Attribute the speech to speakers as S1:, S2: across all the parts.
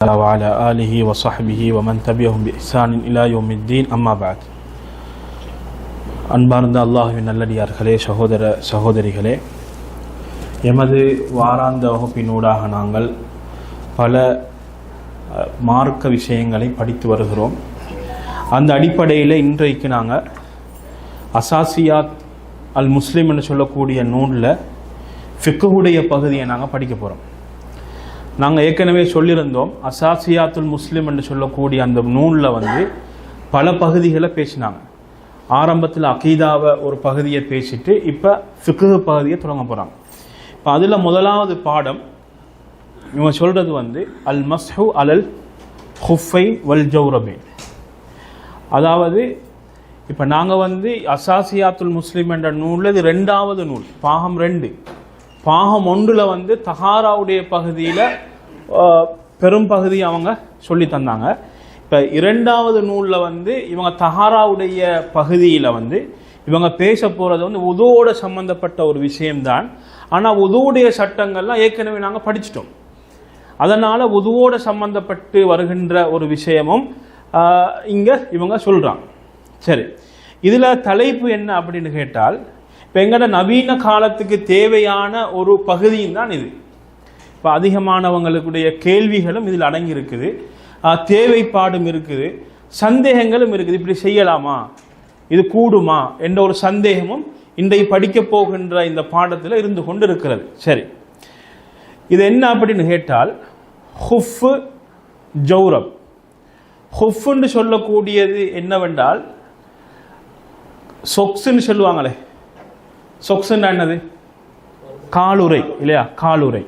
S1: وعلى آله وصحبه ومن تبعهم بإحسان إلى يوم الدين أما بعد அன்பார்ந்த அல்லாஹுவின் நல்லடியார்களே சகோதர சகோதரிகளே எமது வாராந்த வகுப்பினூடாக நாங்கள் பல அஹ், மார்க்க விஷயங்களை படித்து வருகிறோம் அந்த அடிப்படையில் இன்றைக்கு நாங்கள் அசாசியாத் அல் முஸ்லிம் என்று சொல்லக்கூடிய நூலில் ஃபிக்குடைய பகுதியை நாங்கள் படிக்க போகிறோம் நாங்கள் ஏற்கனவே சொல்லியிருந்தோம் அசாசியாத்துல் முஸ்லீம் என்று சொல்லக்கூடிய அந்த நூலில் வந்து பல பகுதிகளை பேசினாங்க. ஆரம்பத்தில் அகீதாவை ஒரு பகுதியை பேசிட்டு இப்போ ஃபிக்கு பகுதியை தொடங்க போகிறாங்க இப்போ அதில் முதலாவது பாடம் இவங்க சொல்கிறது வந்து அல் மஸ்ஹு அலல் ஹுஃபை வல் ஜௌரபே. அதாவது இப்போ நாங்கள் வந்து அசாசியாத்துல் முஸ்லீம் என்ற நூலில் இது ரெண்டாவது நூல் பாகம் ரெண்டு. பாகம் ஒன்றில் வந்து தஹாராவுடைய பகுதியில் பெரும் பகுதி அவங்க சொல்லி தந்தாங்க. இப்போ இரண்டாவது நூலில் வந்து இவங்க தஹாராவுடைய பகுதியில் வந்து இவங்க பேச போகிறது வந்து உதுவோட சம்பந்தப்பட்ட ஒரு விஷயம்தான். ஆனால் உதுவுடைய சட்டங்கள்லாம் ஏற்கனவே நாங்கள் படிச்சிட்டோம். அதனால் உதுவோட சம்பந்தப்பட்டு வருகின்ற ஒரு விஷயமும் இங்கே இவங்க சொல்கிறாங்க சரி. இதில் தலைப்பு என்ன அப்படின்னு கேட்டால் இப்போ எங்கட நவீன காலத்துக்கு தேவையான ஒரு பகுதியும் தான் இது. இப்போ அதிகமானவங்களுடைய கேள்விகளும் இதில் அடங்கி இருக்குது தேவைப்பாடும் இருக்குது. சந்தேகங்களும் இருக்குது. இப்படி செய்யலாமா? இது கூடுமா? என்ற ஒரு சந்தேகமும் இன்றைக்கு படிக்கப் போகின்ற இந்த பாடத்தில் இருந்து கொண்டு இருக்கிறது சரி. இது என்ன அப்படின்னு கேட்டால் ஹுஃபு ஜௌரப் ஹுஃப்னு சொல்லக்கூடியது என்னவென்றால் சொக்ஸுன்னு சொல்லுவாங்களே. சொக்ஸுன்னா என்னது? காலுரை இல்லையா? காலுரை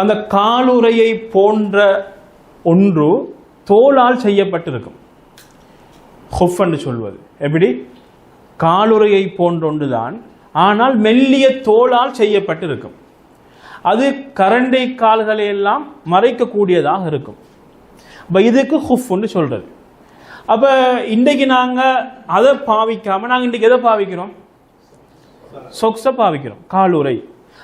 S1: அந்த காலுரையை போன்ற ஒன்று தோலால் செய்யப்பட்டிருக்கும். ஹுஃப் என்று சொல்வது. எப்படி? காலுரையை போன்ற ஒன்றுதான் ஆனால் மெல்லிய தோலால் செய்யப்பட்டிருக்கும். அது கரண்டை கால்களை எல்லாம் மறைக்கக்கூடியதாக இருக்கும். இப்போ இதுக்கு ஹுஃப்னு சொல்றது. அப்போ இன்றைக்கு நாங்கள் அதை பாவிக்காம நாங்கள் இன்றைக்கு எதை பாவிக்கிறோம்? சொக்ஸை பாவிக்கிறோம். காலுரை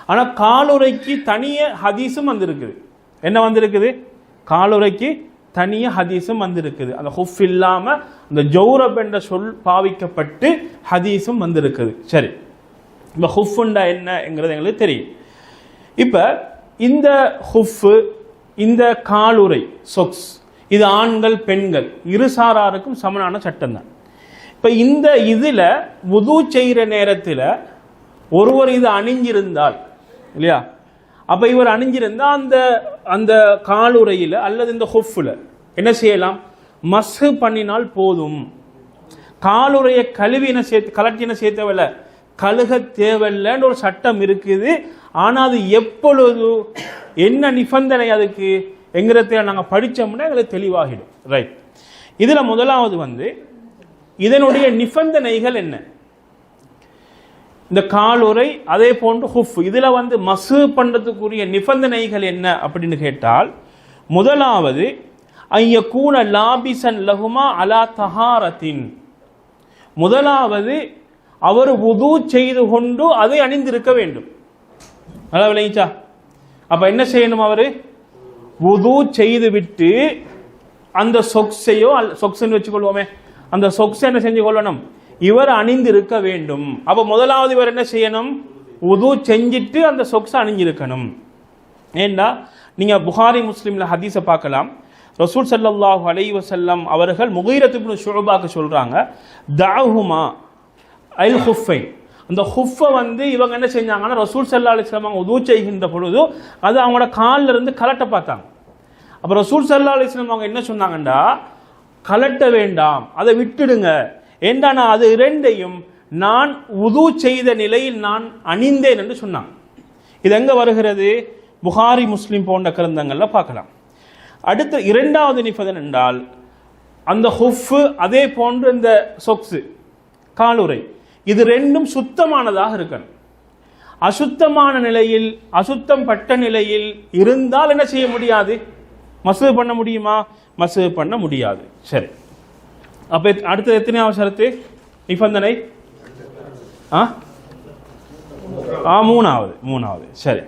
S1: ஆனால் காலுரைக்கு தனிய ஹதீஸும் வந்திருக்குது. என்ன வந்திருக்குது? காலுரைக்கு தனிய ஹதீஸும் வந்திருக்குது. அந்த ஹுஃப் இல்லாமல் அந்த ஜௌரப் என்ற சொல் பாவிக்கப்பட்டு ஹதீஸும் வந்திருக்குது. சரி. இப்போ ஹுஃப்ண்டா என்னங்கிறது எங்களுக்கு தெரியும். இப்போ இந்த ஹுஃப் இந்த காலுரை சொக்ஸ் இது ஆண்கள் பெண்கள் இருசாராருக்கும் சமனான சட்டம் தான் இப்போ இந்த இதில் உது செய்கிற நேரத்தில் ஒருவர் இது அணிஞ்சிருந்தால் இல்லையா? அப்போ இவர் அணிஞ்சிருந்தா அந்த அந்த காலுறையில் அல்லது இந்த ஹொஃபில் என்ன செய்யலாம்? மஸ்ஹு பண்ணினால் போதும். காலுறையை கழுவின சேர்த்து கலட்டின சேர்த்தவில்ல கழுக தேவையில்லைன்னு ஒரு சட்டம் இருக்குது. ஆனால் அது எப்பொழுது என்ன நிபந்தனை அதுக்கு? என்கிறத நாங்கள் படித்தோம்னா எங்களுக்கு தெளிவாகிடும். ரைட் இதில் முதலாவது வந்து இதனுடைய நிபந்தனைகள் என்ன? இந்த காலுரை அதே போன்று ஹுஃப். இதில் வந்து மசு பண்ணுறதுக்குரிய நிபந்தனைகள் என்ன அப்படின்னு கேட்டால் முதலாவது ஐய கூன லாபிசன் லகுமா அலா தஹாரத்தின். முதலாவது அவர் உது செய்து கொண்டு அதை அணிந்திருக்க வேண்டும். நல்லா விளைச்சா அப்ப என்ன செய்யணும் அவரு? உது செய்து விட்டு அந்த சொக்ஸையோ சொக்ஸ்ன்னு வச்சுக்கொள்வோமே அந்த சொக்ஸை என்ன செஞ்சு கொள்ளணும் இவர் அணிந்திருக்க வேண்டும். அப்ப முதலாவது இவர் என்ன செய்யணும்? உது செஞ்சிட்டு அந்த சொக்ஸை அணிஞ்சிருக்கணும். ஏண்டா? நீங்க புகாரி முஸ்லீம்ல ஹதீஸை பார்க்கலாம். ரசூல் சல்லாஹு அலை வசல்லம் அவர்கள் முகீரத் இப்னு சொல்கிறாங்க சொல்றாங்க தஅஹுமா அல் ஹுஃபை அந்த ஹுஃபை வந்து இவங்க என்ன செஞ்சாங்கன்னா ரசூல் சல்லா அலிஸ்லாம் அவங்க உது செய்கின்ற பொழுது அது அவங்களோட கால்ல இருந்து கலட்ட பார்த்தாங்க. அப்போ ரசூல் சல்லா அலிஸ்லாம் அவங்க என்ன சொன்னாங்கண்டா? கலட்ட வேண்டாம். அதை விட்டுடுங்க. ஏண்டா அது இரண்டையும் நான் உது செய்த நிலையில் நான் அணிந்தேன் என்று சொன்னான். இது எங்க வருகிறது? புகாரி முஸ்லிம் போன்ற கிரந்தங்களில் பார்க்கலாம். அடுத்த இரண்டாவது நிபந்தனை என்றால் அந்த ஹுஃப் அதே போன்று இந்த சொக்ஸு காலுரை இது ரெண்டும் சுத்தமானதாக இருக்கணும். அசுத்தமான நிலையில் அசுத்தம் பட்ட நிலையில் இருந்தால் என்ன செய்ய முடியாது? மசூது பண்ண முடியுமா? மசூது பண்ண முடியாது. சரி. அப்ப அடுத்தது எத்தனையாவது ஷரத்து? நிபந்தனை ஆ? ஆ மூணாவது மூணாவது. சரி.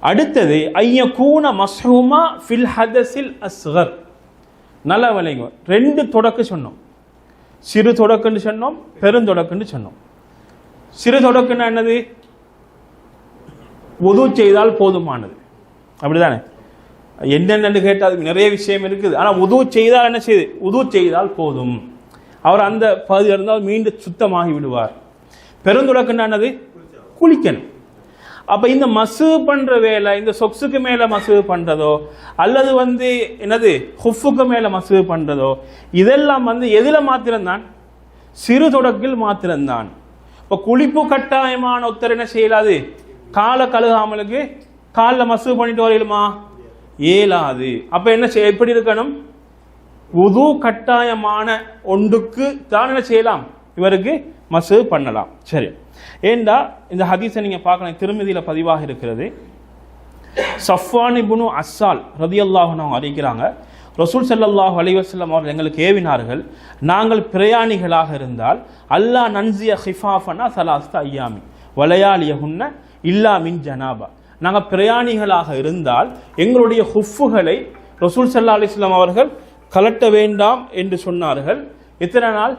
S1: அடுத்தது ஐய கூன மஸ்ஹூமா ஃபில் ஹதஸில் அஸ்கர். நல்லா விளைங்க ரெண்டு தொடக்கு சொன்னோம். சிறு தொடக்குன்னு சொன்னோம் பெருந்தொடக்குன்னு சொன்னோம். சிறு தொடக்குன்னா என்னது? உது செய்தால் போதுமானது. அப்படிதானே? என்னென்னு கேட்டால் அதுக்கு நிறைய விஷயம் இருக்குது. ஆனால் உதவு செய்தால் என்ன செய்து? உதவு செய்தால் போதும். அவர் அந்த பகுதியில் இருந்தால் மீண்டும் சுத்தமாகி விடுவார். பெருந்தொடக்குன்னா என்னது? குளிக்கணும். அப்போ இந்த மசு பண்ணுற வேலை இந்த சொக்ஸுக்கு மேலே மசு பண்ணுறதோ அல்லது வந்து என்னது? ஹுஃபுக்கு மேலே மசு பண்ணுறதோ இதெல்லாம் வந்து எதில் மாத்திரம்தான்? சிறு தொடக்கில் மாத்திரம்தான். இப்போ குளிப்பு கட்டாயமான ஒருத்தர் என்ன செய்யலாது? காலை கழுகாமலுக்கு காலில் மசு பண்ணிட்டு வரையிலுமா இயலாது. அப்ப என்ன செய்ய எப்படி இருக்கணும்? உது கட்டாயமான ஒன்றுக்கு தான் என்ன செய்யலாம்? இவருக்கு மசு பண்ணலாம். சரி. ஏண்டா இந்த ஹதீஸை நீங்க பார்க்கலாம் திருமதியில பதிவாக இருக்கிறது. சஃப்வான் இப்னு அஸ்ஸால் ரதியல்லாஹு அவங்க அறிவிக்கிறாங்க ரசூல் ஸல்லல்லாஹு அலிவசல்லம் அவர்கள் எங்களுக்கு ஏவினார்கள். நாங்கள் பிரயாணிகளாக இருந்தால் அல்லாஹ் நன்சிய ஹிஃபாஃபனா சலாஸ்தா ஐயாமி. வலையாலியகுன்ன இல்லா மின் ஜனாபா. நாங்கள் பிரயாணிகளாக இருந்தால் எங்களுடைய ஹுஃபுகளை ரசூல் சல்லா அலிஸ்லாம் அவர்கள் கலட்ட வேண்டாம் என்று சொன்னார்கள். எத்தனை நாள்?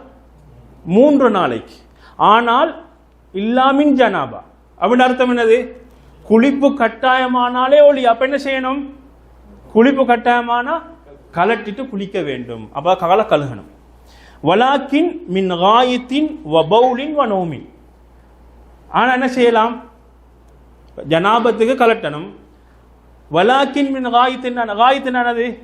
S1: மூன்று நாளைக்கு. ஆனால் இல்லாமின் ஜனாபா. அப்படின்னு அர்த்தம் என்னது? குளிப்பு கட்டாயமானாலே ஒளி. அப்ப என்ன செய்யணும்? குளிப்பு கட்டாயமானா கலட்டிட்டு குளிக்க வேண்டும். அப்ப கவலை கழுகணும். வலாக்கின் மின் காயத்தின் வபௌலின் வனோமின். ஆனால் என்ன செய்யலாம்? ஜனாபத்துக்கு கலட்டணும். வலாக்கின் மின் காயத்தின் காயத்தின் என்னது?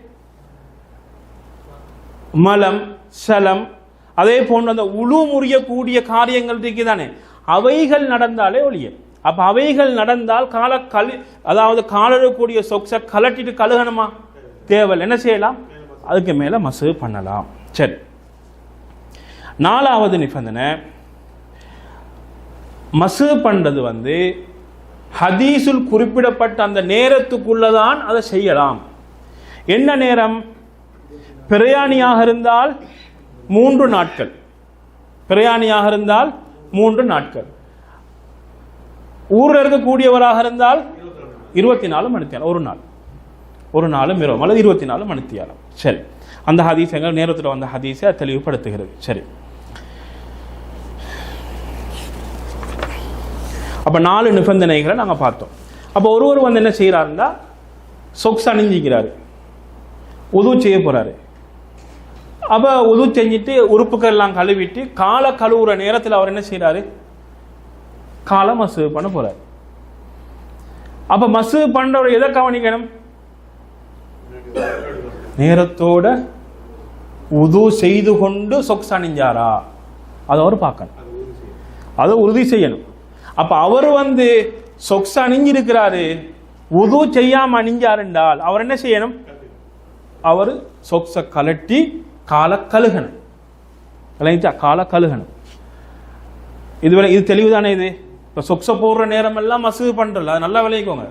S1: மலம் சலம். அதே போன்ற அந்த உழு முறியக்கூடிய காரியங்கள் இருக்குதானே? அவைகள் நடந்தாலே ஒழிய. அப்ப அவைகள் நடந்தால் கால கழு அதாவது காலரக்கூடிய சொக்ஸை கலட்டிட்டு கழுகணுமா? தேவல். என்ன செய்யலாம்? அதுக்கு மேல மசு பண்ணலாம். சரி. நாலாவது நிபந்தனை. மசு பண்றது வந்து ஹதீஸுல் குறிப்பிடப்பட்ட அந்த நேரத்துக்குள்ளதான் அதை செய்யலாம். என்ன நேரம்? பிரயாணியாக இருந்தால் மூன்று நாட்கள். பிரயாணியாக இருந்தால் மூன்று நாட்கள். ஊரில் இருக்கக்கூடியவராக இருந்தால் இருபத்தி நாலு மணித்தியாலம் ஒரு நாள். ஒரு நாளும் இரவும் அல்லது இருபத்தி நாலு மணித்தியாலம். சரி. அந்த ஹதீஸ் எங்கள் நேரத்தில் வந்த ஹதீஸை தெளிவுபடுத்துகிறது. சரி. அப்ப நாலு நிபந்தனைகளை நாங்கள் பார்த்தோம். அப்போ ஒருவர் வந்து என்ன செய்யறாருன்னா சொக்ஸ் அணிஞ்சிக்கிறாரு. உது செய்ய போறாரு. அப்ப உது செஞ்சுட்டு உறுப்புகள் எல்லாம் கழுவிட்டு காலை கழுவுற நேரத்தில் அவர் என்ன செய்கிறாரு காலை மசூ பண்ண போறாரு. அப்ப மசூ பண்ணுறவர் எதை கவனிக்கணும்? நேரத்தோட உது செய்து கொண்டு சொக்ஸ் அணிஞ்சாரா? அதை அவர் பார்க்கணும். அதை உறுதி செய்யணும். அப்ப அவர் வந்து சொக்ஸ் அணிஞ்சிருக்கிறாரு. உது செய்யாம அணிஞ்சாருண்டால் அவர் என்ன செய்யணும்? அவர் சொக்ஸை கலட்டி கால கழுகணும். கலைஞ்சா கால கழுகணும். இதுவரை இது தெளிவுதானே இது? இப்போ சொக்ஸை போடுற நேரம் எல்லாம் மசூது பண்றல அது நல்லா விளைவிக்கோங்க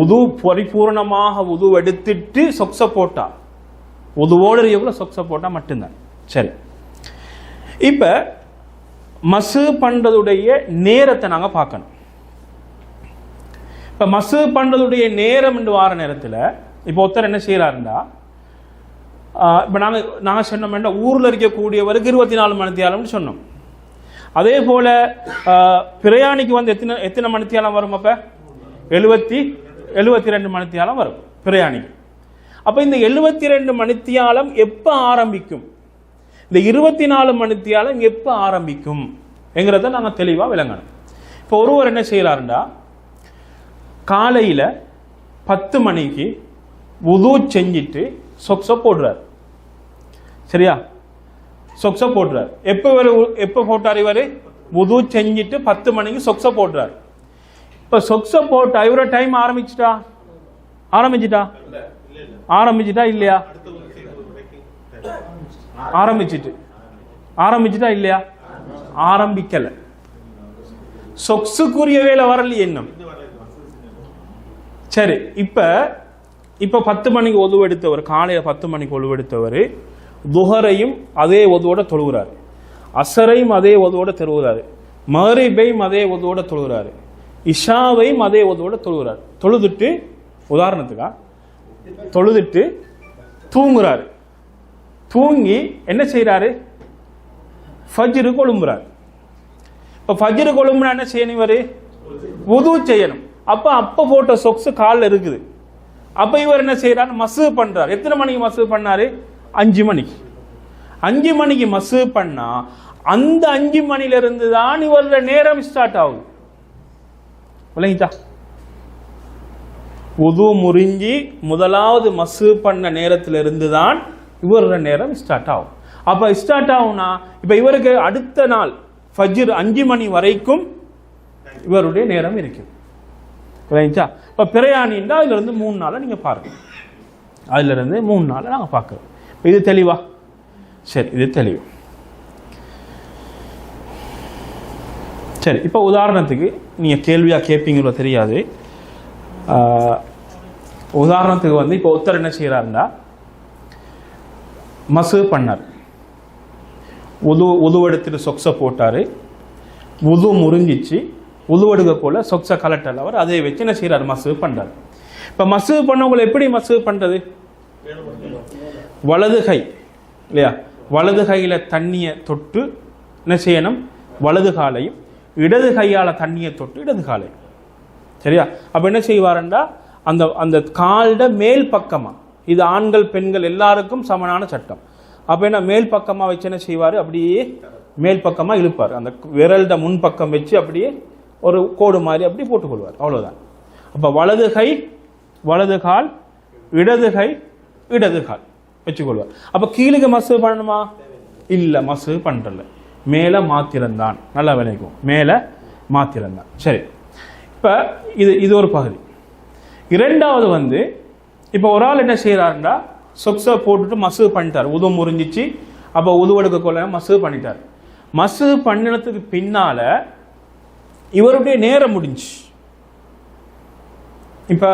S1: உது பரிபூர்ணமாக உது எடுத்துட்டு சொக்ஸை போட்டா உதுவோடு எவ்வளவு சொக்ஸை போட்டா மட்டும்தான். சரி. இப்போ மசு பண்றதுடைய நேரத்தை நாங்கள் பார்க்கணும். இப்போ மசு பண்ணுறதுடைய நேரம் என்று வார நேரத்தில் இப்போ ஒருத்தர் என்ன செய்கிறாருந்தா இப்போ நாங்கள் நாங்கள் சொன்னோம்னா ஊரில் இருக்கக்கூடியவருக்கு இருபத்தி நாலு மணித்தியாலம்னு சொன்னோம். அதே போல் பிரயாணிக்கு வந்து எத்தனை எத்தனை மணித்தியாலம் வரும் அப்போ? எழுபத்தி எழுபத்தி ரெண்டு மணித்தியாலம் வரும் பிரயாணிக்கு. அப்போ இந்த எழுபத்தி ரெண்டு மணித்தியாலம் எப்போ ஆரம்பிக்கும்? இந்த இருபத்தி நாலு மணித்தியாலம் எப்போ ஆரம்பிக்கும் என்கிறத நாங்கள் தெளிவாக விளங்கணும். இப்போ ஒருவர் என்ன செய்யலாருண்டா? காலையில் பத்து மணிக்கு உது செஞ்சுட்டு சொக்ஸை போடுறார். சரியா? சொக்ஸை போடுறார். எப்போ இவர் எப்போ போட்டார் இவர்? உது செஞ்சுட்டு பத்து மணிக்கு சொக்ஸை போடுறார். இப்போ சொக்ஸை போட்டா இவர டைம் ஆரம்பிச்சிட்டா? ஆரம்பிச்சிட்டா? ஆரம்பிச்சிட்டா இல்லையா? ஆரம்பிச்சிட்டு. ஆரம்பிச்சிட்டா இல்லையா? ஆரம்பிக்கல. சொக்ஸுக்குரிய வேலை வரலையே இன்னும். சரி இப்ப இப்ப பத்து மணிக்கு ஒதுவு எடுத்தவர் காலையில பத்து மணிக்கு ஒதுவு எடுத்தவர் துஹரையும் அதே ஒதுவோட தொழுகிறாரு. அசரையும் அதே ஒதுவோட தொழுகிறாரு. மகரிபையும் அதே ஒதுவோட தொழுகிறாரு. இஷாவையும் அதே உதவோட தொழுகிறார். தொழுதுட்டு உதாரணத்துக்கா தொழுதுட்டு தூங்குறாரு. தூங்கி என்ன செய்கிறாரு ஃபஜ்ரு கொழும்புறாரு. இப்போ ஃபஜ்ரு கொழும்புனா என்ன செய்யணும் இவர்? உது செய்யணும். அப்போ அப்போ போட்ட சொக்ஸ் காலில் இருக்குது. அப்போ இவர் என்ன செய்றாரு? மசு பண்றாரு. எத்தனை மணிக்கு மசு பண்ணாரு? அஞ்சு மணிக்கு. அஞ்சு மணிக்கு மசு பண்ணா அந்த அஞ்சு மணில இருந்து தான் இவரோட நேரம் ஸ்டார்ட் ஆகுது. விளங்கிட்டா? உது முறிஞ்சி முதலாவது மசு பண்ண நேரத்தில் இருந்து தான் இவரோட நேரம் ஸ்டார்ட் ஆகும். அப்போ ஸ்டார்ட் ஆகும்னா இப்போ இவருக்கு அடுத்த நாள் ஃபஜ்ர் அஞ்சு மணி வரைக்கும் இவருடைய நேரம் இருக்குது விளங்கிச்சா இப்போ பிரயாணின்னா அதுல இருந்து மூணு நாளை நீங்கள் பார்க்கணும் அதுல இருந்து மூணு நாளை நாங்கள் பார்க்குறோம். இப்போ இது தெளிவா? சரி இது தெளிவு. சரி இப்போ உதாரணத்துக்கு நீங்கள் கேள்வியாக கேட்பீங்களோ தெரியாது. உதாரணத்துக்கு வந்து இப்போ ஒருத்தர் என்ன செய்கிறாருன்னா மசு பண்ணார். உது உதுவெடுத்துட்டு சொக்ஸை போட்டார். உது முறிஞ்சிச்சு உதுவெடுக்க போல சொக்ஸை கலட்டல். அவர் அதை வச்சு என்ன செய்கிறார் மசு பண்ணுறாரு இப்போ மசு பண்ணவங்களை எப்படி மசு பண்ணுறது வலது கை இல்லையா? வலது கையில் தண்ணியை தொட்டு என்ன செய்யணும்? வலது காலையும் இடது கையால் தண்ணியை தொட்டு இடது காலையும். சரியா? அப்போ என்ன செய்வாருண்டா? அந்த அந்த கால்ட மேல் பக்கமாக இது ஆண்கள் பெண்கள் எல்லாருக்கும் சமனான சட்டம். அப்போ என்ன மேல் பக்கமாக வச்சு என்ன செய்வார்? அப்படியே மேல் பக்கமாக இழுப்பார். அந்த விரல்ட முன் பக்கம் வச்சு அப்படியே ஒரு கோடு மாதிரி அப்படி போட்டுக்கொள்வார். அவ்வளவுதான். அப்போ வலது கை வலது கால் இடது கை இடது கால் வச்சுக்கொள்வார். அப்போ கீழுக்கு மசு பண்ணணுமா? இல்லை மசு பண்றல மேலே மாத்திரம்தான். நல்லா விளைக்கும் மேலே மாத்திரம்தான். சரி. இப்போ இது இது ஒரு பகுதி. இரண்டாவது வந்து இப்போ ஒரு ஆள் என்ன செய்கிறாருண்டா சொக்ஸை போட்டுட்டு மசூ பண்ணிட்டார். உதவு முறிஞ்சிச்சு. அப்போ உதுவெடுக்க கொள்ள மசூ பண்ணிட்டார். மசூ பண்ணினதுக்கு பின்னால இவருடைய நேரம் முடிஞ்சு. இப்போ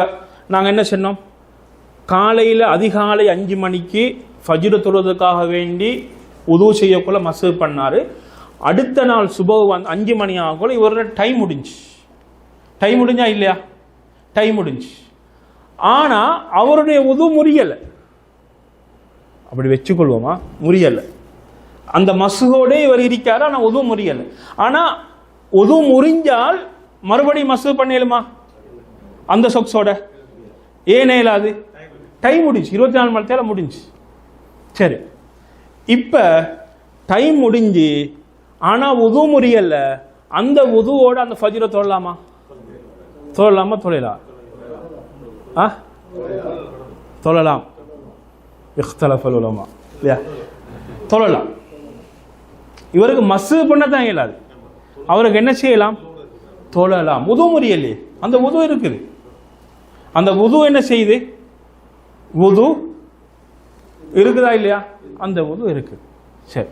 S1: நாங்கள் என்ன சொன்னோம்? காலையில் அதிகாலை அஞ்சு மணிக்கு ஃபஜ்ரு தொழுவதற்காக வேண்டி உதவு செய்யக்குள்ள மசூ பண்ணார். அடுத்த நாள் சுப வந்து அஞ்சு மணி ஆகக்குள்ள இவரோட டைம் முடிஞ்சு. டைம் முடிஞ்சா இல்லையா? டைம் முடிஞ்சு. ஆனால் அவருடைய உது முறியலை. அப்படி வச்சுக்கொள்வோமா? முறியலை. அந்த மசுகோடே இவர் இருக்காரு ஆனால் உது முறியலை. ஆனால் உது முறிஞ்சால் மறுபடியும் மசு பண்ணிடலுமா? அந்த சொக்ஸோட. ஏன் இயலாது டைம் முடிஞ்சு இருபத்தி நாலு மணி நேரம் முடிஞ்சு சரி. இப்போ டைம் முடிஞ்சு ஆனால் உது முறியல்ல அந்த உதுவோட அந்த ஃபஜ்ரை தொழலாமா? தொழலாமா? தொழிலா. ஆ தொழலாம் இஃப்தலஃபல் உலமா இல்லையா தொழலாம் இவருக்கு மசு பண்ண தான் இயலாது. அவருக்கு என்ன செய்யலாம்? தொழலாம் உது முறியல்லையே அந்த உது இருக்குது. அந்த உது என்ன செய்யுது? உது இருக்குதா இல்லையா? அந்த உது இருக்கு. சரி.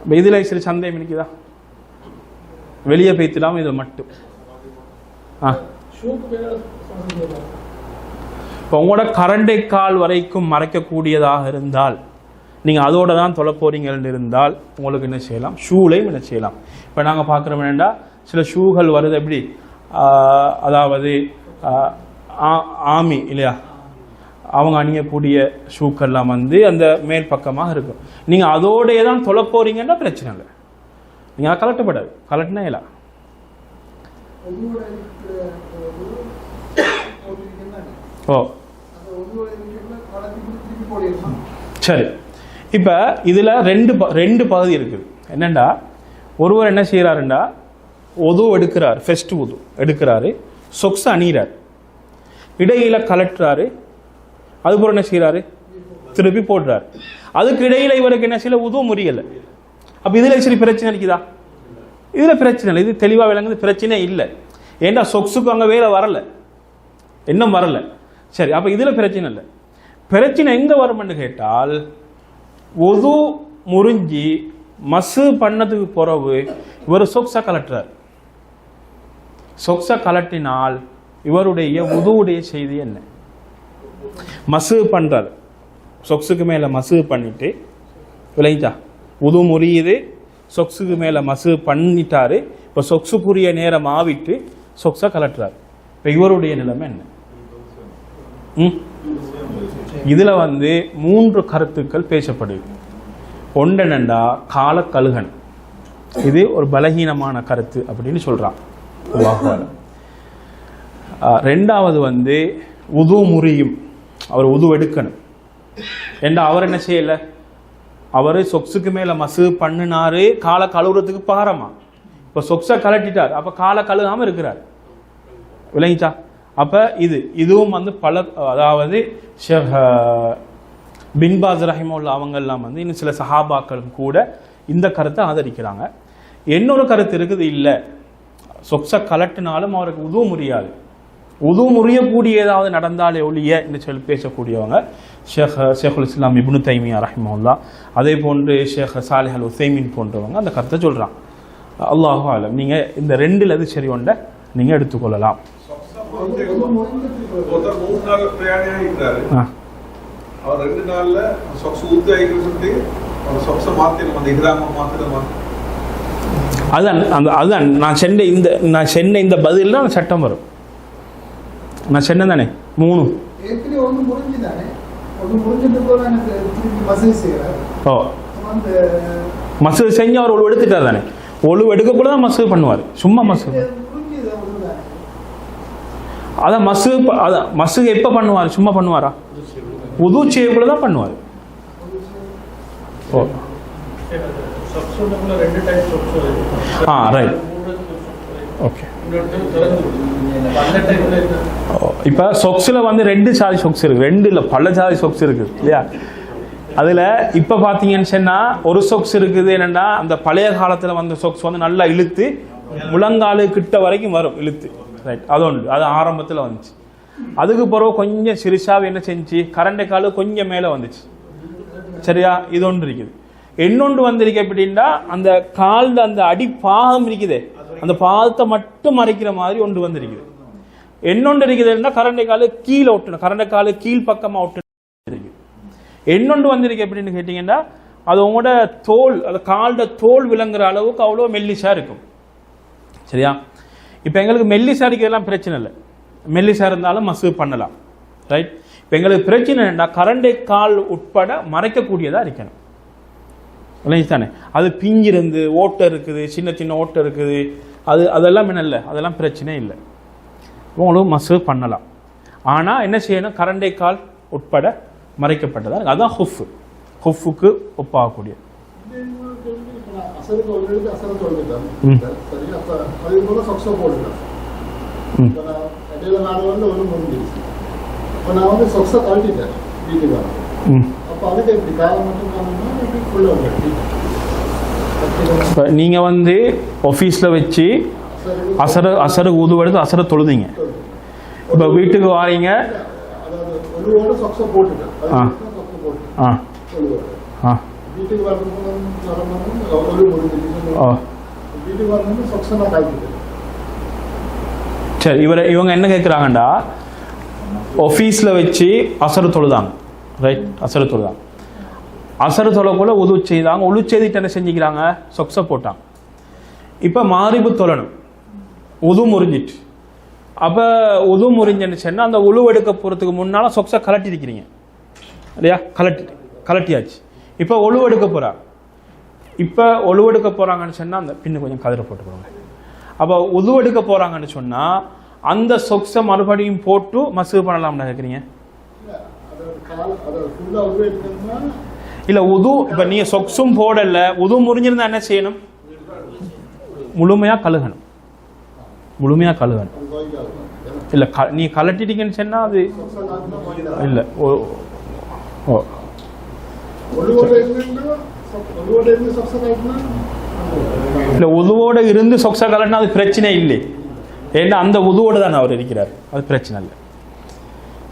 S1: அப்ப இதுல சில சந்தேகம் இருக்குதா? வெளியே பேய்த்திடாம இது மட்டும். ஆ. இப்போ உங்களோட கரண்டை கால் வரைக்கும் மறைக்கக்கூடியதாக இருந்தால் நீங்கள் அதோட தான் தொலை போறீங்கன்னு இருந்தால் உங்களுக்கு என்ன செய்யலாம்? ஷூலையும் என்ன செய்யலாம்? இப்போ நாங்கள் பார்க்குறோம் என்னென்னா சில ஷூகள் வருது எப்படி? அதாவது ஆமி இல்லையா? அவங்க அணியக்கூடிய ஷூக்கள்லாம் வந்து அந்த மேல் பக்கமாக இருக்கும். நீங்கள் அதோடயே தான் தொலை போறீங்கன்னா பிரச்சனை இல்லை. நீங்கள் அதை கலட்டப்படாது. கலட்டினா இல்லை ஓ. சரி. இப்போ இதில் ரெண்டு ப- ரெண்டு பகுதி இருக்குது என்னண்டா? ஒருவர் என்ன செய்கிறாருண்டா? ஒது எடுக்கிறார். ஃபெஸ்ட் உது எடுக்கிறாரு. சொக்ஸ் அணிகிறார். இடையில கலட்டுறாரு. அதுக்கப்புறம் என்ன செய்கிறாரு? திருப்பி போடுறாரு. அதுக்கு இடையில இவருக்கு என்ன செய்யல? உதவும் முடியலை அப்போ இதில் சரி பிரச்சனை இருக்குதா? இதில் பிரச்சனை இல்லை. இது தெளிவாக விளங்குது. பிரச்சனை இல்லை. ஏன்டா சொக்ஸுக்கு அங்கே வேலை வரல? இன்னும் வரல. சரி அப்போ இதில் பிரச்சனை இல்லை. பிரச்சனை எங்கே வரும்னு கேட்டால் ஒது முறிஞ்சி மசு பண்ணதுக்கு பிறகு இவர் சொக்ஸை கலட்டுறார். சொக்ஸை கலட்டினால் இவருடைய உதுவுடைய செய்தி என்ன? மசு பண்ணுறார் சொக்ஸுக்கு மேல மசு பண்ணிட்டு விளைஞ்சா உது முறியுது சொக்ஸுக்கு மேல மசு பண்ணிட்டாரு. இப்போ சொக்ஸுக்குரிய நேரம் ஆவிட்டு சொக்ஸை கலட்டுறார். இப்போ இவருடைய நிலைமை என்ன? இதில் வந்து மூன்று கருத்துக்கள் பேசப்படுது. ஒன்றெனண்டா கால கழுகன் இது ஒரு பலகீனமான கருத்து அப்படின்னு சொல்கிறான் ரெண்டாவது வந்து உது முறியும். அவர் உது எடுக்கணும். ஏண்டா அவர் என்ன செய்யலை? அவர் சொக்ஸுக்கு மேலே மசு பண்ணினாரு காலை கழுவுறதுக்கு பாரமா. இப்போ சொக்ஸை கலட்டிட்டார் அப்போ காலை கழுகாமல் இருக்கிறார். விளங்கிச்சா? அப்போ இது இதுவும் வந்து பல அதாவது ஷேக் பின்பாஸ் ரஹிமுல்லா அவங்கெல்லாம் வந்து இன்னும் சில சஹாபாக்களும் கூட இந்த கருத்தை ஆதரிக்கிறாங்க. இன்னொரு கருத்து இருக்குது இல்லை. சொக்ஸை கலட்டினாலும் அவருக்கு உதவும் முடியாது உதவும் முறியக்கூடிய ஏதாவது நடந்தாலே ஒழிய என்று சொல்லி பேசக்கூடியவங்க ஷேக் ஷேகுல் இஸ்லாம் இப்னு தைமியா ரஹிமுல்லா அதே போன்று ஷேக் சாலிஹ் அல் உசைமின் போன்றவங்க அந்த கருத்தை சொல்கிறாங்க அல்லாஹு ஆலம் நீங்கள் இந்த ரெண்டில் எது சரி ஒன்றை நீங்கள் எடுத்துக்கொள்ளலாம்.
S2: ஒருத்தர் மூணு நாள் பிரயாணியாக இருக்கிறாரு.
S1: ஆ.
S2: அவர் ரெண்டு நாள்ல சொக்ஸ் ஊத்து ஆகிட்டு அவர் சொக்ஸை மாத்திடும் அந்த இஹ்ராம மாத்திரமா
S1: அதான் அந்த அதுதான். நான் சென்னை இந்த நான் சென்னை இந்த பதில் தான் சட்டம் வரும். நான் சென்னை தானே? மூணு. ஓ.
S3: அந்த
S1: மசூது செஞ்சு அவர் ஒழு எடுத்துட்டார் தானே? ஒழு எடுக்கக்கூட தான் மசூது பண்ணுவார். சும்மா மசூது.
S3: ஒன்று
S1: அதான் மசு அதை மசு எப்போ பண்ணுவார்? சும்மா பண்ணுவாரா? உது செய்யக்குள்ள தான் பண்ணுவார். ஓ. ஆ ரைட் ஓகே இப்போ சொக்ஸில் வந்து ரெண்டு சாதி சொக்ஸ் இருக்குது ரெண்டு இல்லை பல சாதி சொக்ஸ் இருக்குது இல்லையா? அதில் இப்போ பார்த்தீங்கன்னு சொன்னால் ஒரு சொக்ஸ் இருக்குது என்னென்னா அந்த பழைய காலத்தில் வந்த சொக்ஸ் வந்து நல்லா இழுத்து முழங்காலு கிட்ட வரைக்கும் வரும் இழுத்து. ரைட் அது உண்டு அது ஆரம்பத்தில் வந்துச்சு. அதுக்கு பிறகு கொஞ்சம் சிறுசாக என்ன செஞ்சு கரண்டை காலு கொஞ்சம் மேலே வந்துச்சு. சரியா? இது ஒன்று இருக்குது. இன்னொன்று வந்திருக்கு எப்படின்னா அந்த கால் அந்த அடி பாகம் இருக்குதே. அந்த பாகத்தை மட்டும் மறைக்கிற மாதிரி ஒன்று வந்திருக்குது. இன்னொன்று இருக்குதுன்னா கரண்டை காலு கீழே ஒட்டணும். கரண்டை காலு கீழ் பக்கமாக ஒட்டணும் இருக்கு. இன்னொன்று வந்திருக்கு எப்படின்னு கேட்டிங்கன்னா அது உங்களோட தோல் அது காலோட தோல் விளங்குற அளவுக்கு அவ்வளோ மெல்லிசா இருக்கும். சரியா? இப்போ எங்களுக்கு மெல்லிசா இருக்கிறதெல்லாம் பிரச்சனை இல்லை. மெல்லிசா இருந்தாலும் மசூ பண்ணலாம். ரைட் இப்போ எங்களுக்கு பிரச்சனை என்னன்னா கரண்டை கால் உட்பட மறைக்கக்கூடியதாக இருக்கணும். தானே அது பிஞ்சிருந்து ஓட்டை இருக்குது சின்ன சின்ன ஓட்டை இருக்குது. அது அதெல்லாம் என்ன இல்லை. அதெல்லாம் பிரச்சனை இல்லை. உங்களுக்கு மசூ பண்ணலாம். ஆனால் என்ன செய்யணும்? கரண்டை கால் உட்பட மறைக்கப்பட்டதா இருக்கு. அதான் ஹுஃப். ஹுஃபுக்கு ஒப்பாகக்கூடிய
S3: நான் இடையில நாள் வந்து ஒன்று முடிஞ்சிருச்சு இப்போ நான் வந்து சொக்ஸை கழட்டிட்டேன் வீட்டுக்கு வரேன்
S1: ம்
S3: அப்போ அதுக்கு எப்படி காலம் மட்டும் ஃபுல்லாக வந்து
S1: இப்போ நீங்கள் வந்து ஆஃபீஸில் வச்சு அசர அசரு உதுவெடுத்து அசர தொழுதிங்க இப்போ வீட்டுக்கு வாரீங்க ஆ. ஆ
S3: ஒழுவோட
S1: ஆ சரி இவரை இவங்க என்ன கேட்குறாங்கண்டா ஒஃபீஸில் வச்சு அசரு தொழுதாங்க. ரைட் அசரு தொழுதாங்க அசரு தொழக்குள்ள உது செய்தாங்க. உழு செய்துட்டு என்ன செஞ்சுக்கிறாங்க? சொக்ஸை போட்டாங்க. இப்போ மாரிபு தொழணும். உது முறிஞ்சிட்டு. அப்போ உது முறிஞ்சுன்னு சொன்னால் அந்த உழு எடுக்க போகிறதுக்கு முன்னால் சொக்ஸை கலட்டிருக்கிறீங்க. இல்லையா? கலட்டி கலட்டியாச்சு. இப்போ உழுவெடுக்க எடுக்க போகிறாங்க இப்போ ஒழுவெடுக்க போகிறாங்கன்னு சொன்னால் அந்த பின்னு கொஞ்சம் கதிரை போட்டுக்கோங்க. அப்போ உதுவெடுக்க போகிறாங்கன்னு சொன்னால் அந்த சொக்ஸை மறுபடியும் போட்டு மசூ பண்ணலாம்னு கேட்குறீங்க இல்லை உது இப்போ நீங்கள் சொக்ஸும் போடல உது முறிஞ்சிருந்தா என்ன செய்யணும்? முழுமையாக கழுகணும். முழுமையாக கழுகணும். இல்லை க நீ கலட்டிட்டீங்கன்னு சொன்னால் அது இல்லை ஓ ஓ.
S3: இருந்து சொக்ஸை
S1: இல்லை உதுவோடு இருந்து சொக்ஸா கலட்டினா அது பிரச்சனை இல்லை. ஏன்னா அந்த உதுவோடு தான் அவர் இருக்கிறார். அது பிரச்சனை இல்லை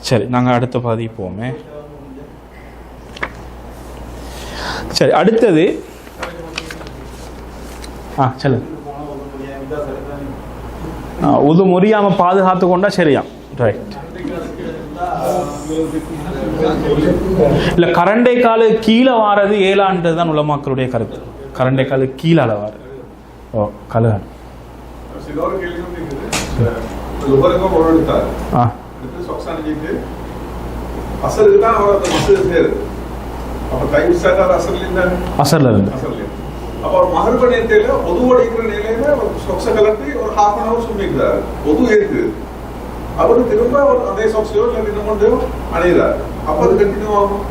S1: சரி நாங்கள் அடுத்த பாதி போவோமே. சரி அடுத்தது. ஆ சொல்லு உது முறியாமல் பாதுகாத்து கொண்டா சரியா ரைட் இல்லை கரண்டை காலு கீழே வாரது ஏழான்றது தான் உலமாக்களுடைய கருத்து. கரண்டை காலு கீழே வாரு. ஓ கழுகன்
S2: அசர்ல
S1: இருந்து.
S2: அப்ப மகர்ப நேரத்தில பொது அடிக்கிற நிலையில ஒரு சொக்ஸ கலட்டி ஒரு ஹாஃப் அன் ஹவர் சும்மிக்கிறார். பொது இருக்கு அவர் திரும்ப அதே சொக்ஸையோ இல்லை இன்னும் கொண்டு அப்ப அது கண்டினியூ ஆகும்.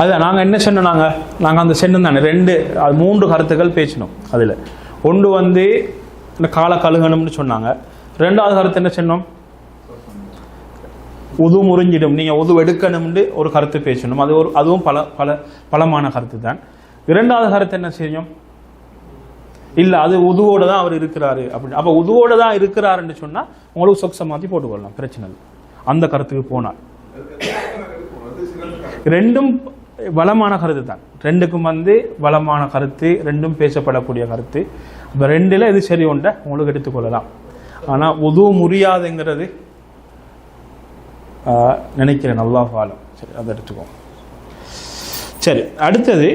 S1: அது நாங்கள் என்ன சொன்னோம் நாங்கள் நாங்கள் அந்த சென்னு தானே ரெண்டு அது மூன்று கருத்துக்கள் பேசினோம் அதில். ஒன்று வந்து இந்த காலை கழுகணும்னு சொன்னாங்க. ரெண்டாவது கருத்து என்ன சொன்னோம்? உது முறிஞ்சிடும். நீங்கள் உது எடுக்கணும்னு ஒரு கருத்து பேசணும் அது ஒரு அதுவும் பல பல பலமான கருத்து தான் இரண்டாவது கருத்து என்ன செய்யும்? இல்லை அது உதுவோட தான் அவர் இருக்கிறாரு அப்படின்னு. அப்போ உதுவோட தான் இருக்கிறாருன்னு சொன்னால் உங்களுக்கு சொக்ஸை மாற்றி போட்டுக்கொள்ளலாம் பிரச்சனை இல்லை. அந்த கருத்துக்கு போனால். ரெண்டும் வளமான கருத்து தான். ரெண்டுக்கும் வந்து வளமான கருத்து ரெண்டும் பேசப்படக்கூடிய கருத்து. இப்போ ரெண்டில் இது சரி ஒன்றை உங்களுக்கு எடுத்துக்கொள்ளலாம். ஆனால் உது முடியாதுங்கிறது ஆஹ், நினைக்கிறேன் நல்லா ஃபாலம் சரி அதை எடுத்துக்கோங்க சரி அடுத்தது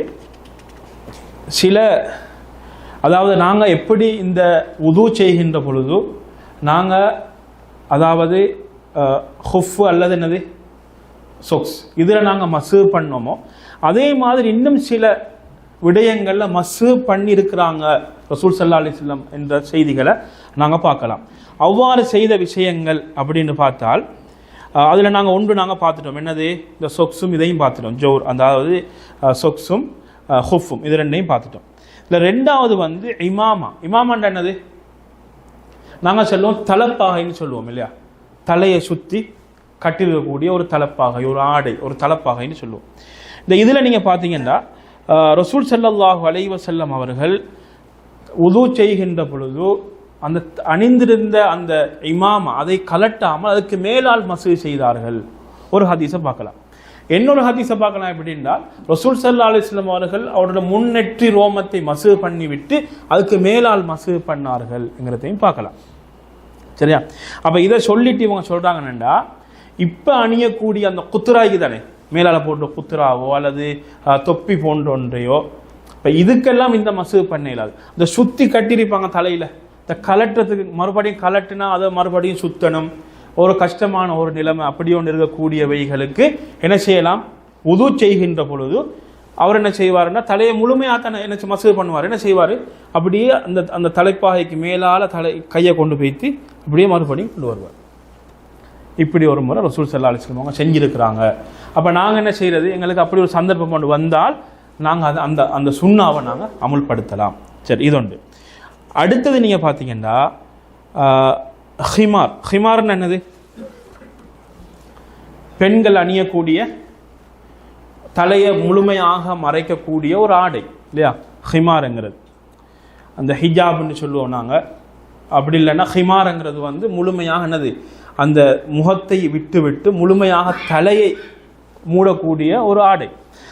S1: சில அதாவது நாங்கள் எப்படி இந்த உது செய்கின்ற பொழுது நாங்கள் அதாவது ஹுஃபு அல்லது என்னது? சொக்ஸ் இதில் நாங்கள் மசு பண்ணோமோ அதே மாதிரி இன்னும் சில விடயங்களில் மசு பண்ணியிருக்கிறாங்க ரசூல் சல்லா அலிஸ்லம் என்ற செய்திகளை நாங்கள் பார்க்கலாம். அவ்வாறு செய்த விஷயங்கள் அப்படின்னு பார்த்தால் அதில் நாங்கள் ஒன்று நாங்கள் பார்த்துட்டோம். என்னது? இந்த சொக்ஸும் இதையும் பார்த்துட்டோம். ஜோர். அதாவது சொக்ஸும் ஹுஃபும் இது ரெண்டையும் பார்த்துட்டோம். இல்லை ரெண்டாவது வந்து இமாமா. இமாமாண்ட என்னது? நாங்கள் சொல்லுவோம் தலைப்பாகைன்னு சொல்லுவோம் இல்லையா? தலையை சுற்றி கட்டிருக்கக்கூடிய ஒரு தலைப்பாகை ஒரு ஆடை ஒரு தலைப்பாகைன்னு சொல்லுவோம். இந்த இதில் நீங்கள் பார்த்தீங்கன்னா ரசூல் செல்லல்லாஹு அலைவ செல்லம் அவர்கள் உது செய்கின்ற பொழுது அந்த அணிந்திருந்த அந்த இமாமா அதை கலட்டாமல் அதுக்கு மேலால் மசூதி செய்தார்கள். ஒரு ஹதீஸை பார்க்கலாம். இன்னொரு ஹதீஸை பார்க்கலாம். எப்படின்னா ரசூல் சல்லா அலிஸ்லாம் அவர்கள் அவரோட முன்னெற்றி ரோமத்தை மசூ பண்ணிவிட்டு அதுக்கு மேலால் மசூ பண்ணார்கள்ங்கிறதையும் பார்க்கலாம். சரியா? அப்போ இதை சொல்லிட்டு இவங்க சொல்கிறாங்கன்னா இப்போ அணியக்கூடிய அந்த குத்துராய்க்கு தானே? மேலால் போட்ட குத்துராவோ அல்லது தொப்பி போன்ற ஒன்றையோ இப்போ இதுக்கெல்லாம் இந்த மசூ பண்ண இல்லாது இந்த சுற்றி கட்டியிருப்பாங்க தலையில். இந்த கலட்டுறதுக்கு மறுபடியும் கலட்டுனா அதை மறுபடியும் சுத்தணும். ஒரு கஷ்டமான ஒரு நிலைமை அப்படி ஒன்று இருக்கக்கூடியவைகளுக்கு என்ன செய்யலாம்? உது செய்கின்ற பொழுது அவர் என்ன செய்வாருன்னா தலையை முழுமையாக தானே என்ன செய்~ மசூது பண்ணுவார். என்ன செய்வார்? அப்படியே அந்த அந்த தலைப்பாகைக்கு மேலால தலை கையை கொண்டு போய்த்து அப்படியே மறுபடியும் கொண்டு வருவார். இப்படி ஒரு முறை ரசூல் செல்லா அலிஸ்லம் அவங்க செஞ்சிருக்கிறாங்க. அப்போ நாங்கள் என்ன செய்யறது? எங்களுக்கு அப்படி ஒரு சந்தர்ப்பம் கொண்டு வந்தால் நாங்கள் அதை அந்த அந்த சுண்ணாவை நாங்கள் அமுல்படுத்தலாம். சரி இது ஒன்று. அடுத்தது நீங்கள் பார்த்தீங்கன்னா ஹிமார். ஹிமார்னு என்னது? பெண்கள் அணியக்கூடிய தலையை முழுமையாக மறைக்கக்கூடிய ஒரு ஆடை இல்லையா? ஹிமாருங்கிறது. அந்த ஹிஜாப்னு சொல்லுவோம் நாங்கள் அப்படி இல்லைன்னா ஹிமாருங்கிறது வந்து முழுமையாக என்னது? அந்த முகத்தை விட்டு விட்டு முழுமையாக தலையை மூடக்கூடிய ஒரு ஆடை.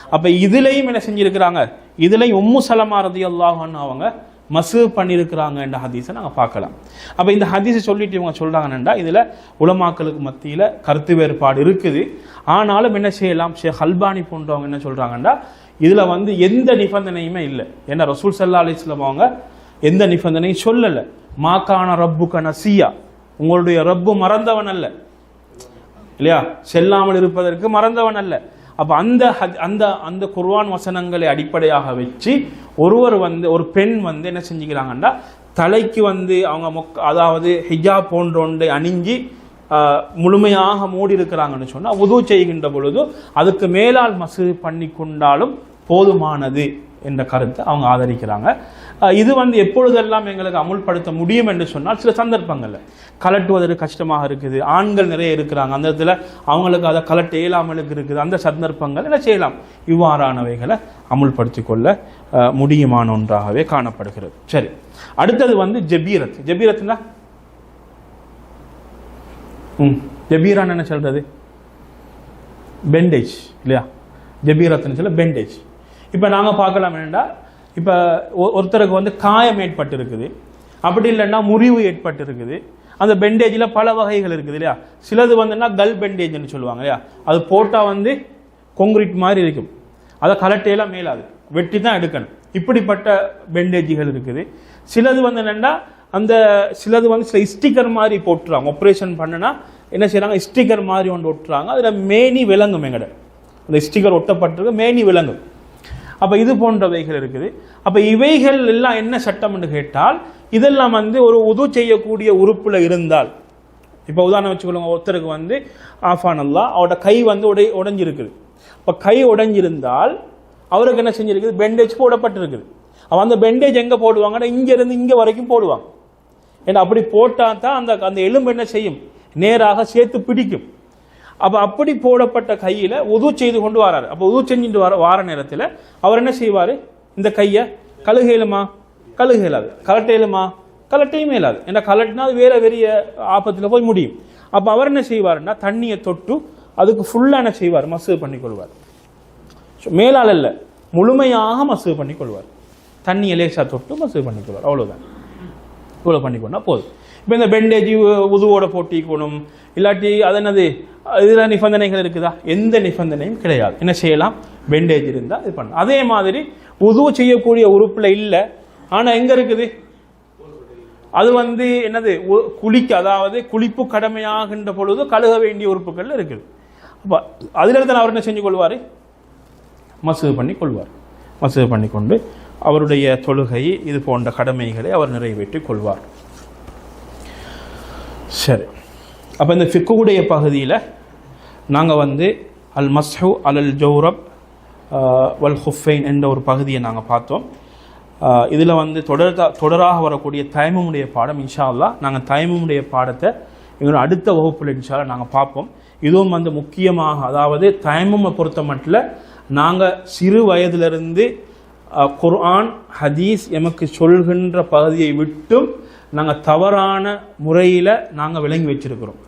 S1: அப்போ இதுலேயும் என்ன செஞ்சுருக்கிறாங்க? இதுலேயும் உம்மு சலமாரதி அல்லாஹன்னு அவங்க மசூ பண்ணியிருக்கிறாங்க என்ற ஹதீஸை நாங்கள் பார்க்கலாம். அப்போ இந்த ஹதீஸை சொல்லிட்டு இவங்க சொல்கிறாங்கன்னா இதில் உலமாக்களுக்கு மத்தியில் கருத்து வேறுபாடு இருக்குது. ஆனாலும் என்ன செய்யலாம்? ஷேக் ஹல்பானி போன்றவங்க என்ன சொல்கிறாங்கன்னா இதில் வந்து எந்த நிபந்தனையுமே இல்லை. ஏன்னா ரசூல் சல்லா அலிஸ்லாம் அவங்க எந்த நிபந்தனையும் சொல்லலை. மாக்கான ரப்புக்க நசியா உங்களுடைய ரப்பு மறந்தவன் அல்ல. இல்லையா? செல்லாமல் இருப்பதற்கு மறந்தவன் அல்ல. அப்போ அந்த அந்த அந்த குர்வான் வசனங்களை அடிப்படையாக வச்சு ஒருவர் வந்து ஒரு பெண் வந்து என்ன செஞ்சுக்கிறாங்கன்னா தலைக்கு வந்து அவங்க மொக்க அதாவது ஹிஜா போன்ற ஒன்றை முழுமையாக மூடி இருக்கிறாங்கன்னு சொன்னால் உதவு செய்கின்ற பொழுது அதுக்கு மேலால் மசு பண்ணி கொண்டாலும் போதுமானது. என்ற கருத்தை அவங்க ஆதரிக்கிறாங்க. இது வந்து எப்பொழுதெல்லாம் எங்களுக்கு அமுல்படுத்த முடியும் என்று சொன்னால் சில சந்தர்ப்பங்களில். கலட்டுவதற்கு கஷ்டமாக இருக்குது. ஆண்கள் நிறைய இருக்கிறாங்க. அந்த இடத்துல அவங்களுக்கு அதை கலட்ட இயலாமலுக்கு இருக்குது. அந்த சந்தர்ப்பங்கள் என்ன செய்யலாம்? இவ்வாறானவைகளை அமுல்படுத்தி கொள்ள முடியுமான ஒன்றாகவே காணப்படுகிறது. சரி. அடுத்தது வந்து ஜபீரத். ஜபீரத்னா ம். ஜபீரான் என்ன சொல்றது? பெண்டேஜ். இல்லையா? ஜபீரத்னு சொல்ல பெண்டேஜ். இப்போ நாங்கள் பார்க்கலாம் என்னென்னா இப்போ ஒருத்தருக்கு வந்து காயம் ஏற்பட்டு இருக்குது அப்படி இல்லைன்னா முறிவு ஏற்பட்டு இருக்குது அந்த பெண்டேஜில் பல வகைகள் இருக்குது இல்லையா? சிலது வந்துன்னா கல் பெண்டேஜ்னு சொல்லுவாங்க இல்லையா? அது போட்டால் வந்து கொங்கிரீட் மாதிரி இருக்கும். அதை கலட்டையெல்லாம் மேலாது. வெட்டி தான் எடுக்கணும். இப்படிப்பட்ட பெண்டேஜுகள் இருக்குது. சிலது வந்து என்னென்னா அந்த சிலது வந்து சில ஸ்டிக்கர் மாதிரி போட்டுறாங்க. ஆப்ரேஷன் பண்ணுனா என்ன செய்கிறாங்க ஸ்டிக்கர் மாதிரி ஒன்று ஒட்டுறாங்க. அதில் மேனி விலங்கும் எங்கட. அந்த ஸ்டிக்கர் ஒட்டப்பட்டிருக்கு மேனி விலங்கும். அப்போ இது போன்றவைகள் இருக்குது. அப்போ இவைகள் எல்லாம் என்ன சட்டம்னு கேட்டால் இதெல்லாம் வந்து ஒரு உது செய்யக்கூடிய உறுப்பில் இருந்தால். இப்போ உதாரணம் வச்சுக்கொள்ளுங்க ஒருத்தருக்கு வந்து ஆஃப் அல்லா அவரோட கை வந்து உடை உடைஞ்சிருக்குது. இப்போ கை உடைஞ்சிருந்தால் அவருக்கு என்ன செஞ்சிருக்குது? பெண்டேஜ் போடப்பட்டிருக்குது. அவன் அந்த பெண்டேஜ் எங்கே போடுவாங்கன்னா இங்கேருந்து இங்கே வரைக்கும் போடுவாங்க. ஏன்னா அப்படி போட்டால் தான் அந்த அந்த எலும்பு என்ன செய்யும்? நேராக சேர்த்து பிடிக்கும். அப்போ அப்படி போடப்பட்ட கையில் உது செய்து கொண்டு வராரு. அப்போ உது செஞ்சுட்டு வர வார நேரத்தில் அவர் என்ன செய்வார்? இந்த கையை கழுகையிலுமா கழுகையிலாது கலட்டையிலுமா கலட்டையும் இயலாது ஏன்னா கலட்டினா அது வேற பெரிய ஆபத்தில் போய் முடியும். அப்போ அவர் என்ன செய்வாருன்னா தண்ணியை தொட்டு அதுக்கு ஃபுல்லாக என்ன செய்வார்? மசூ பண்ணிக்கொள்வார். மேலால் அல்ல முழுமையாக மசூ பண்ணிக்கொள்வார். தண்ணியை லேசாக தொட்டு மசூ பண்ணிக்கொள்வார். அவ்வளவுதான். இவ்வளோ பண்ணிக்கொண்டா போதும். இப்போ இந்த பெண்டேஜ் உதுவோட போட்டிக்கணும். இல்லாட்டி அது என்னது? இதில் நிபந்தனைகள் இருக்குதா? எந்த நிபந்தனையும் கிடையாது. என்ன செய்யலாம்? பெண்டேஜ் இருந்தால் இது பண்ணலாம். அதே மாதிரி உது செய்யக்கூடிய உறுப்பில் இல்லை. ஆனால் எங்கே இருக்குது? அது வந்து என்னது? உ- குளிக்க அதாவது குளிப்பு கடமையாகின்ற பொழுது கழுக வேண்டிய உறுப்புகள் இருக்குது. அப்போ அதிலிருந்து அவர் என்ன செஞ்சு கொள்வார்? மசூது பண்ணி கொள்வார். மசூது பண்ணி கொண்டு அவருடைய தொழுகை இது போன்ற கடமைகளை அவர் நிறைவேற்றிக் கொள்வார். சரி. அப்போ இந்த ஃபிக்குடைய பகுதியில் நாங்கள் வந்து அல் மஸ்ஹு அல் ஜௌரப் வல் ஹுஃபைன் என்ற ஒரு பகுதியை நாங்கள் பார்த்தோம். இதில் வந்து தொடர் தொடராக வரக்கூடிய தயமமுடைய பாடம் இன்ஷா நாங்கள் தயமமுடைய பாடத்தை எங்களோட அடுத்த வகுப்பில் இன்ஷால்லா நாங்கள் பார்ப்போம். இதுவும் வந்து முக்கியமாக அதாவது தயமமை பொறுத்த மட்டும் நாங்கள் சிறு வயதிலிருந்து குர்ஆன் ஹதீஸ் எமக்கு சொல்கின்ற பகுதியை விட்டும் நாங்கள் தவறான முறையில் நாங்கள் விளங்கி வச்சிருக்கிறோம்.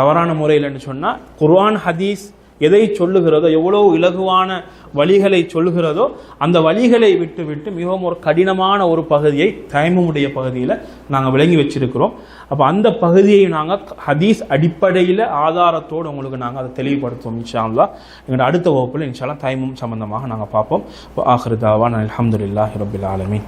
S1: தவறான முறையில்னு சொன்னால் குர்ஆன் ஹதீஸ் எதை சொல்லுகிறதோ எவ்வளோ இலகுவான வழிகளை சொல்லுகிறதோ அந்த வழிகளை விட்டு விட்டு மிகவும் ஒரு கடினமான ஒரு பகுதியை தயமுடைய பகுதியில் நாங்கள் விளங்கி வச்சிருக்கிறோம். அப்போ அந்த பகுதியை நாங்கள் ஹதீஸ் அடிப்படையில் ஆதாரத்தோடு உங்களுக்கு நாங்கள் அதை தெளிவுபடுத்துவோம் இன்ஷால்லா எங்களோட அடுத்த வகுப்பில் இன்ஷா தயமும் சம்பந்தமாக நாங்கள் பார்ப்போம். ஆஹிருதாவான் அல்ஹம்துலில்லாஹி ரபில் ஆலமி